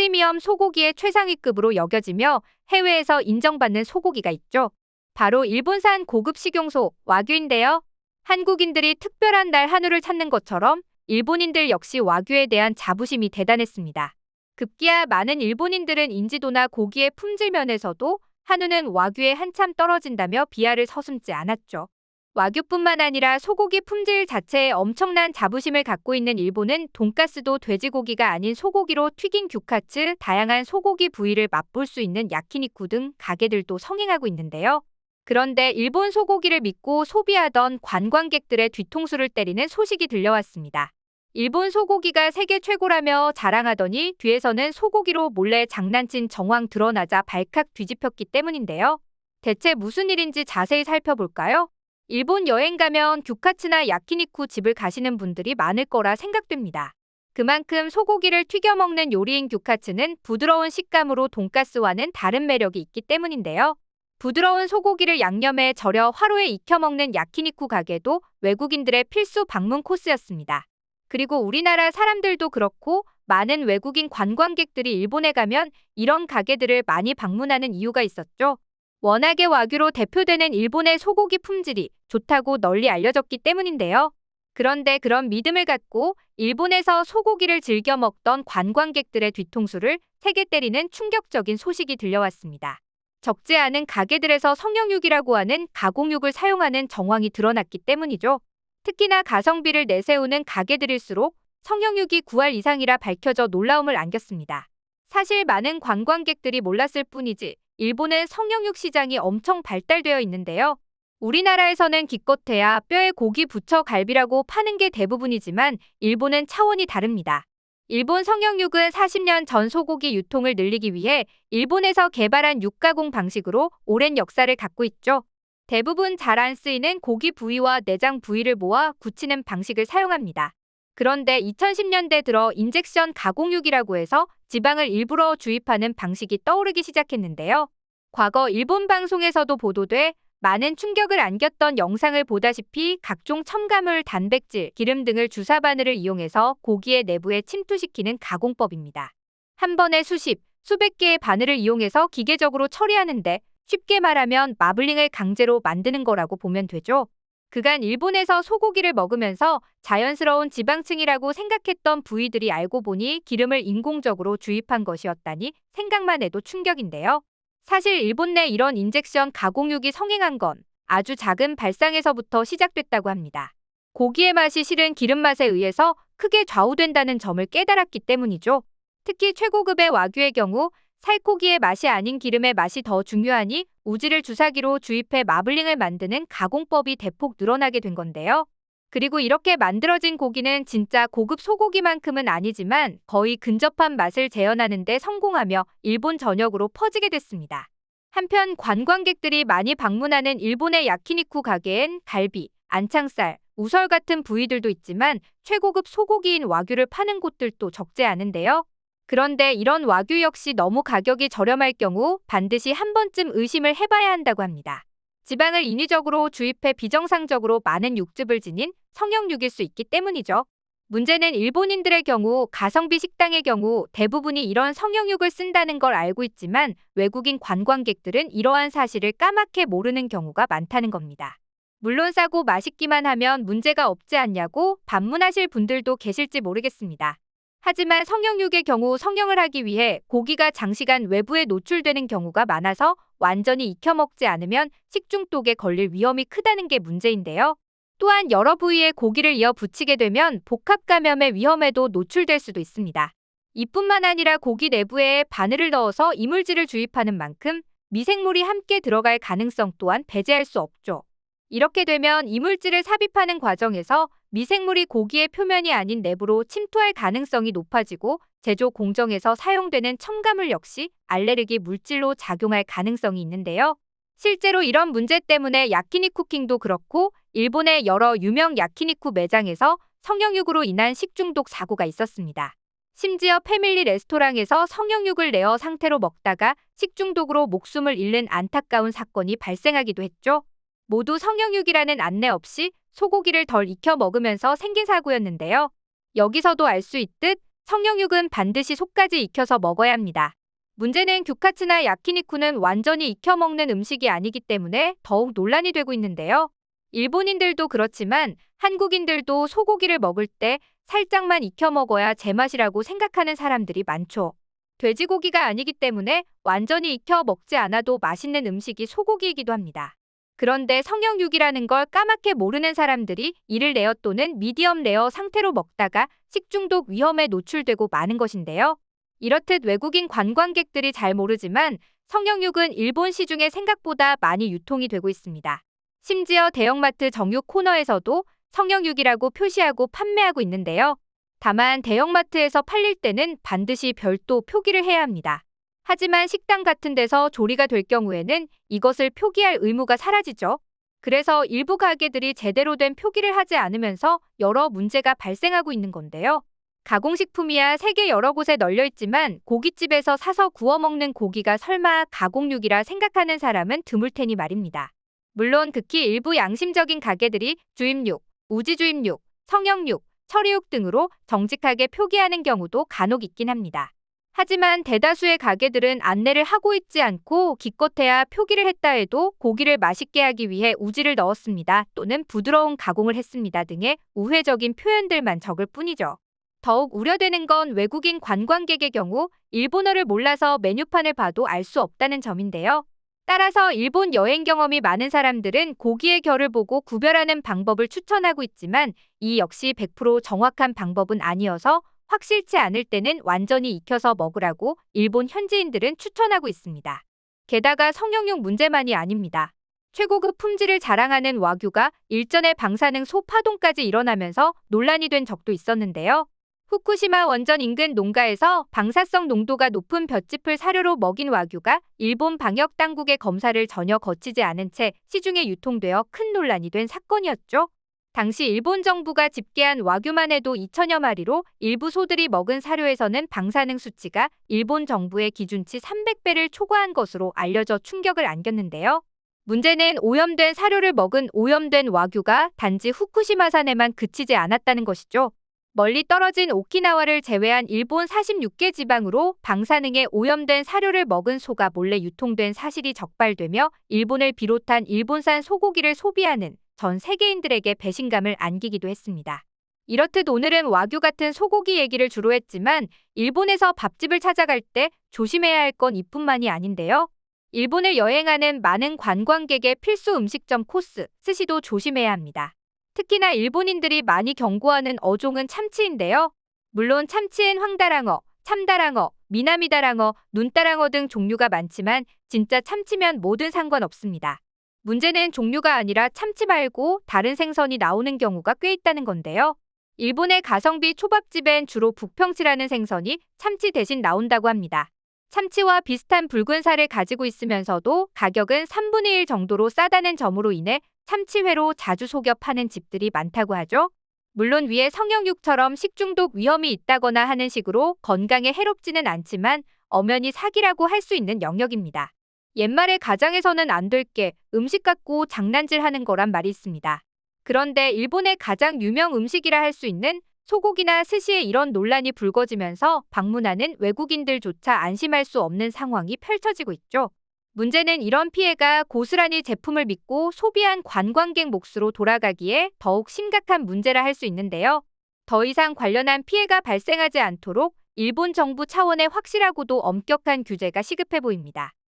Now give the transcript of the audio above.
프리미엄 소고기의 최상위급으로 여겨지며 해외에서 인정받는 소고기가 있죠. 바로 일본산 고급 식용소 와규인데요. 한국인들이 특별한 날 한우를 찾는 것처럼 일본인들 역시 와규에 대한 자부심이 대단했습니다. 급기야 많은 일본인들은 인지도나 고기의 품질 면에서도 한우는 와규에 한참 떨어진다며 비하를 서슴지 않았죠. 와규뿐만 아니라 소고기 품질 자체에 엄청난 자부심을 갖고 있는 일본은 돈가스도 돼지고기가 아닌 소고기로 튀긴 규카츠, 다양한 소고기 부위를 맛볼 수 있는 야키니쿠 등 가게들도 성행하고 있는데요. 그런데 일본 소고기를 믿고 소비하던 관광객들의 뒤통수를 때리는 소식이 들려왔습니다. 일본 소고기가 세계 최고라며 자랑하더니 뒤에서는 소고기로 몰래 장난친 정황 드러나자 발칵 뒤집혔기 때문인데요. 대체 무슨 일인지 자세히 살펴볼까요? 일본 여행 가면 규카츠나 야키니쿠 집을 가시는 분들이 많을 거라 생각됩니다. 그만큼 소고기를 튀겨 먹는 요리인 규카츠는 부드러운 식감으로 돈가스와는 다른 매력이 있기 때문인데요. 부드러운 소고기를 양념에 절여 화로에 익혀 먹는 야키니쿠 가게도 외국인들의 필수 방문 코스였습니다. 그리고 우리나라 사람들도 그렇고 많은 외국인 관광객들이 일본에 가면 이런 가게들을 많이 방문하는 이유가 있었죠. 워낙에 와규로 대표되는 일본의 소고기 품질이 좋다고 널리 알려졌기 때문인데요. 그런데 그런 믿음을 갖고 일본에서 소고기를 즐겨 먹던 관광객들의 뒤통수를 세게 때리는 충격적인 소식이 들려왔습니다. 적지 않은 가게들에서 성형육이라고 하는 가공육을 사용하는 정황이 드러났기 때문이죠. 특히나 가성비를 내세우는 가게들일수록 성형육이 9할 이상이라 밝혀져 놀라움을 안겼습니다. 사실 많은 관광객들이 몰랐을 뿐이지 일본은 성형육 시장이 엄청 발달되어 있는데요. 우리나라에서는 기껏해야 뼈에 고기 부쳐 갈비라고 파는 게 대부분이지만 일본은 차원이 다릅니다. 일본 성형육은 40년 전 소고기 유통을 늘리기 위해 일본에서 개발한 육가공 방식으로 오랜 역사를 갖고 있죠. 대부분 잘 안 쓰이는 고기 부위와 내장 부위를 모아 굳히는 방식을 사용합니다. 그런데 2010년대 들어 인젝션 가공육이라고 해서 지방을 일부러 주입하는 방식이 떠오르기 시작했는데요. 과거 일본 방송에서도 보도돼 많은 충격을 안겼던 영상을 보다시피 각종 첨가물, 단백질, 기름 등을 주사 바늘을 이용해서 고기의 내부에 침투시키는 가공법입니다. 한 번에 수십, 수백 개의 바늘을 이용해서 기계적으로 처리하는데 쉽게 말하면 마블링을 강제로 만드는 거라고 보면 되죠. 그간 일본에서 소고기를 먹으면서 자연스러운 지방층이라고 생각했던 부위들이 알고 보니 기름을 인공적으로 주입한 것이었다니 생각만 해도 충격인데요. 사실 일본 내 이런 인젝션 가공육이 성행한 건 아주 작은 발상에서부터 시작됐다고 합니다. 고기의 맛이 실은 기름 맛에 의해서 크게 좌우된다는 점을 깨달았기 때문이죠. 특히 최고급의 와규의 경우 살코기의 맛이 아닌 기름의 맛이 더 중요하니 우지를 주사기로 주입해 마블링을 만드는 가공법이 대폭 늘어나게 된 건데요. 그리고 이렇게 만들어진 고기는 진짜 고급 소고기만큼은 아니지만 거의 근접한 맛을 재현하는 데 성공하며 일본 전역으로 퍼지게 됐습니다. 한편 관광객들이 많이 방문하는 일본의 야키니쿠 가게엔 갈비, 안창살, 우설 같은 부위들도 있지만 최고급 소고기인 와규를 파는 곳들도 적지 않은데요. 그런데 이런 와규 역시 너무 가격이 저렴할 경우 반드시 한 번쯤 의심을 해봐야 한다고 합니다. 지방을 인위적으로 주입해 비정상적으로 많은 육즙을 지닌 성형육일 수 있기 때문이죠. 문제는 일본인들의 경우 가성비 식당의 경우 대부분이 이런 성형육을 쓴다는 걸 알고 있지만 외국인 관광객들은 이러한 사실을 까맣게 모르는 경우가 많다는 겁니다. 물론 싸고 맛있기만 하면 문제가 없지 않냐고 반문하실 분들도 계실지 모르겠습니다. 하지만 성형육의 경우 성형을 하기 위해 고기가 장시간 외부에 노출되는 경우가 많아서 완전히 익혀 먹지 않으면 식중독에 걸릴 위험이 크다는 게 문제인데요. 또한 여러 부위에 고기를 이어 붙이게 되면 복합 감염의 위험에도 노출될 수도 있습니다. 이뿐만 아니라 고기 내부에 바늘을 넣어서 이물질을 주입하는 만큼 미생물이 함께 들어갈 가능성 또한 배제할 수 없죠. 이렇게 되면 이물질을 삽입하는 과정에서 미생물이 고기의 표면이 아닌 내부로 침투할 가능성이 높아지고 제조 공정에서 사용되는 첨가물 역시 알레르기 물질로 작용할 가능성이 있는데요. 실제로 이런 문제 때문에 야키니 쿠킹도 그렇고 일본의 여러 유명 야키니쿠 매장에서 성형육으로 인한 식중독 사고가 있었습니다. 심지어 패밀리 레스토랑에서 성형육을 내어 상태로 먹다가 식중독으로 목숨을 잃는 안타까운 사건이 발생하기도 했죠. 모두 성형육이라는 안내 없이 소고기를 덜 익혀 먹으면서 생긴 사고였는데요. 여기서도 알 수 있듯 성형육은 반드시 속까지 익혀서 먹어야 합니다. 문제는 규카츠나 야키니쿠는 완전히 익혀 먹는 음식이 아니기 때문에 더욱 논란이 되고 있는데요. 일본인들도 그렇지만 한국인들도 소고기를 먹을 때 살짝만 익혀 먹어야 제맛이라고 생각하는 사람들이 많죠. 돼지고기가 아니기 때문에 완전히 익혀 먹지 않아도 맛있는 음식이 소고기이기도 합니다. 그런데 성형육이라는 걸 까맣게 모르는 사람들이 이를 레어 또는 미디엄 레어 상태로 먹다가 식중독 위험에 노출되고 마는 것인데요. 이렇듯 외국인 관광객들이 잘 모르지만 성형육은 일본 시중에 생각보다 많이 유통이 되고 있습니다. 심지어 대형마트 정육 코너에서도 성형육이라고 표시하고 판매하고 있는데요. 다만 대형마트에서 팔릴 때는 반드시 별도 표기를 해야 합니다. 하지만 식당 같은 데서 조리가 될 경우에는 이것을 표기할 의무가 사라지죠. 그래서 일부 가게들이 제대로 된 표기를 하지 않으면서 여러 문제가 발생하고 있는 건데요. 가공식품이야 세계 여러 곳에 널려 있지만 고깃집에서 사서 구워 먹는 고기가 설마 가공육이라 생각하는 사람은 드물 테니 말입니다. 물론 극히 일부 양심적인 가게들이 주입육, 우지주입육, 성형육, 처리육 등으로 정직하게 표기하는 경우도 간혹 있긴 합니다. 하지만 대다수의 가게들은 안내를 하고 있지 않고 기껏해야 표기를 했다 해도 고기를 맛있게 하기 위해 우지를 넣었습니다 또는 부드러운 가공을 했습니다 등의 우회적인 표현들만 적을 뿐이죠. 더욱 우려되는 건 외국인 관광객의 경우 일본어를 몰라서 메뉴판을 봐도 알 수 없다는 점인데요. 따라서 일본 여행 경험이 많은 사람들은 고기의 결을 보고 구별하는 방법을 추천하고 있지만 이 역시 100% 정확한 방법은 아니어서 확실치 않을 때는 완전히 익혀서 먹으라고 일본 현지인들은 추천하고 있습니다. 게다가 성형용 문제만이 아닙니다. 최고급 품질을 자랑하는 와규가 일전에 방사능 소파동까지 일어나면서 논란이 된 적도 있었는데요. 후쿠시마 원전 인근 농가에서 방사성 농도가 높은 볏짚을 사료로 먹인 와규가 일본 방역 당국의 검사를 전혀 거치지 않은 채 시중에 유통되어 큰 논란이 된 사건이었죠. 당시 일본 정부가 집계한 와규만 해도 2천여 마리로 일부 소들이 먹은 사료에서는 방사능 수치가 일본 정부의 기준치 300배를 초과한 것으로 알려져 충격을 안겼는데요. 문제는 오염된 사료를 먹은 오염된 와규가 단지 후쿠시마산에만 그치지 않았다는 것이죠. 멀리 떨어진 오키나와를 제외한 일본 46개 지방으로 방사능에 오염된 사료를 먹은 소가 몰래 유통된 사실이 적발되며 일본을 비롯한 일본산 소고기를 소비하는 전 세계인들에게 배신감을 안기기도 했습니다. 이렇듯 오늘은 와규 같은 소고기 얘기를 주로 했지만 일본에서 밥집을 찾아갈 때 조심해야 할 건 이뿐만이 아닌데요. 일본을 여행하는 많은 관광객의 필수 음식점 코스, 스시도 조심해야 합니다. 특히나 일본인들이 많이 경고하는 어종은 참치인데요. 물론 참치엔 황다랑어, 참다랑어, 미나미다랑어, 눈다랑어 등 종류가 많지만 진짜 참치면 뭐든 상관없습니다. 문제는 종류가 아니라 참치 말고 다른 생선이 나오는 경우가 꽤 있다는 건데요. 일본의 가성비 초밥집엔 주로 북평치라는 생선이 참치 대신 나온다고 합니다. 참치와 비슷한 붉은 살을 가지고 있으면서도 가격은 3분의 1 정도로 싸다는 점으로 인해 참치회로 자주 속여 파는 집들이 많다고 하죠. 물론 위에 성형육처럼 식중독 위험이 있다거나 하는 식으로 건강에 해롭지는 않지만 엄연히 사기라고 할 수 있는 영역입니다. 옛말에 가장에서는 안 될 게 음식 갖고 장난질 하는 거란 말이 있습니다. 그런데 일본의 가장 유명 음식이라 할 수 있는 소고기나 스시에 이런 논란이 불거지면서 방문하는 외국인들조차 안심할 수 없는 상황이 펼쳐지고 있죠. 문제는 이런 피해가 고스란히 제품을 믿고 소비한 관광객 몫으로 돌아가기에 더욱 심각한 문제라 할 수 있는데요. 더 이상 관련한 피해가 발생하지 않도록 일본 정부 차원의 확실하고도 엄격한 규제가 시급해 보입니다.